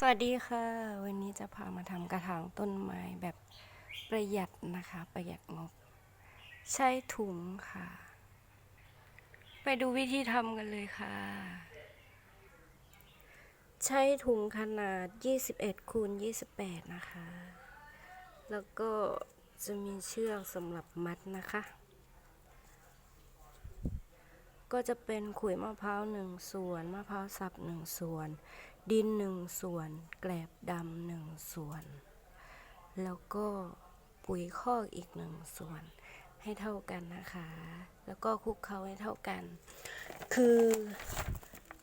สวัสดีค่ะ วันนี้จะพามาทำกระถางต้นไม้แบบประหยัดนะคะ ประหยัดงบ ใช้ถุงค่ะ ไปดูวิธีทำกันเลยค่ะ ใช้ถุงขนาด 21คูณ28 นะคะ แล้วก็จะมีเชือกสำหรับมัดนะคะ ก็จะเป็นขุยมะพร้าวหนึ่งส่วน มะพร้าวสับหนึ่งส่วน ดินหนึ่งส่วน แกลบดำหนึ่งส่วน แล้วก็ปุ๋ยคอกอีกหนึ่งส่วน ให้เท่ากันนะคะ แล้วก็คลุกเคล้าให้เท่ากัน คือ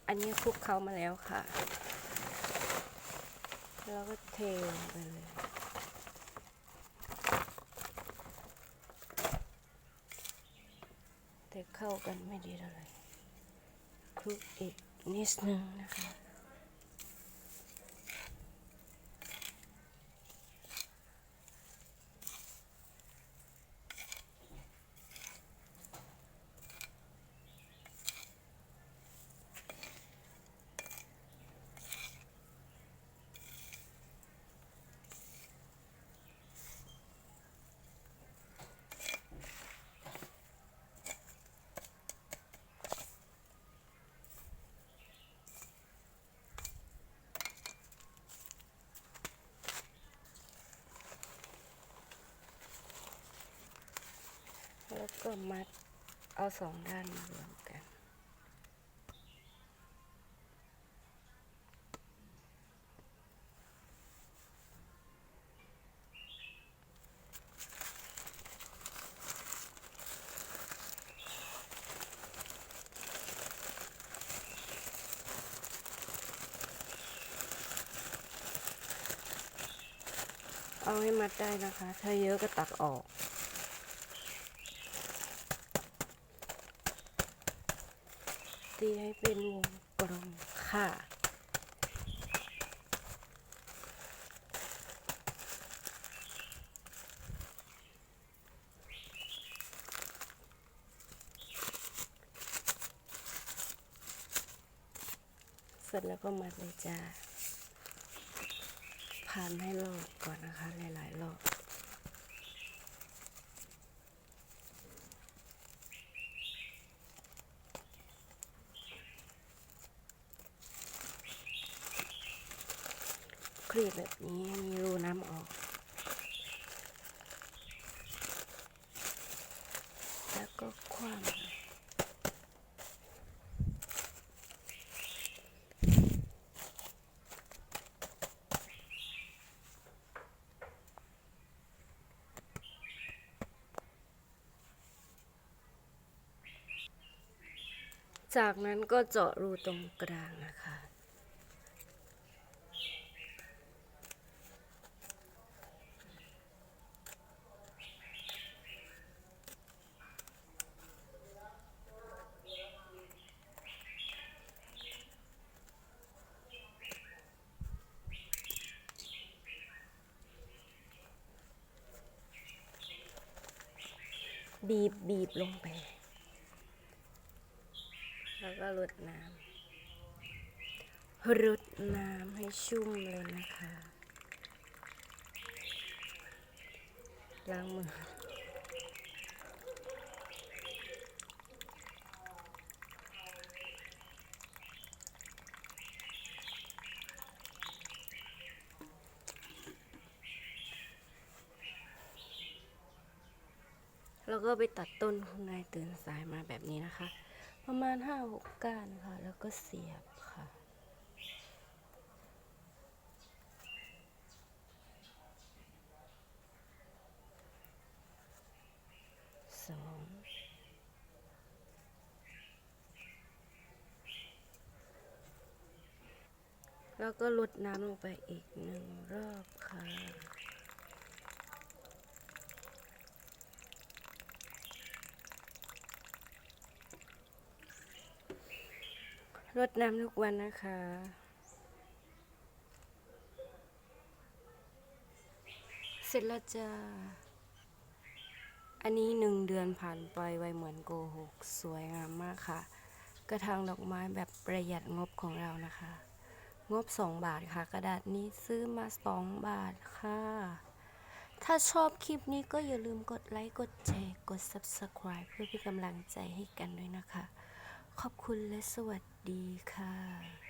อันนี้คลุกเคล้ามาแล้วค่ะ แล้วก็เทลงไปเลยแต่เข้ากันไม่ดีเท่าไหร่คลุกอีกนิดนึงนะคะ แล้วก็มัดเอาสองด้านมารวมกัน เอาให้มัดได้นะคะ ถ้าเยอะก็ตักออก ตีให้เป็นวงกลมค่ะ เสร็จแล้วก็มัดเลยจ้า ผ่านให้รอบก่อนนะคะ หลายๆรอบ รีดแบบนี้มีรูน้ำออก แล้วก็คว้ำจากนั้นก็เจาะรูตรงกลางนะคะ บีบบีบลงไป แล้วก็รดน้ำรดน้ำให้ชุ่มเลยนะคะ ล้างมือ แล้วก็ไปตัดต้นคุณนายตื่นสายมาแบบนี้นะคะ ประมาณห้าหกก้านค่ะ แล้วก็เสียบค่ะสองแล้วก็ลดน้ำลงไปอีกหนึ่งรอบค่ะ รดน้ำทุกวันนะคะเสร็จแล้วจะอันนี้หนึ่งเดือนผ่านไปไวเหมือนโกหก สวยงามมากค่ะ กระถางดอกไม้แบบประหยัดงบของเรานะคะ งบสองบาทค่ะ กระดาษนี้ซื้อมาสองบาทค่ะ ถ้าชอบคลิปนี้ก็อย่าลืมกดไลค์ กดแชร์ กด Subscribe เพื่อเป็นกำลังใจให้กันด้วยนะคะ ขอบคุณและสวัสดีค่ะ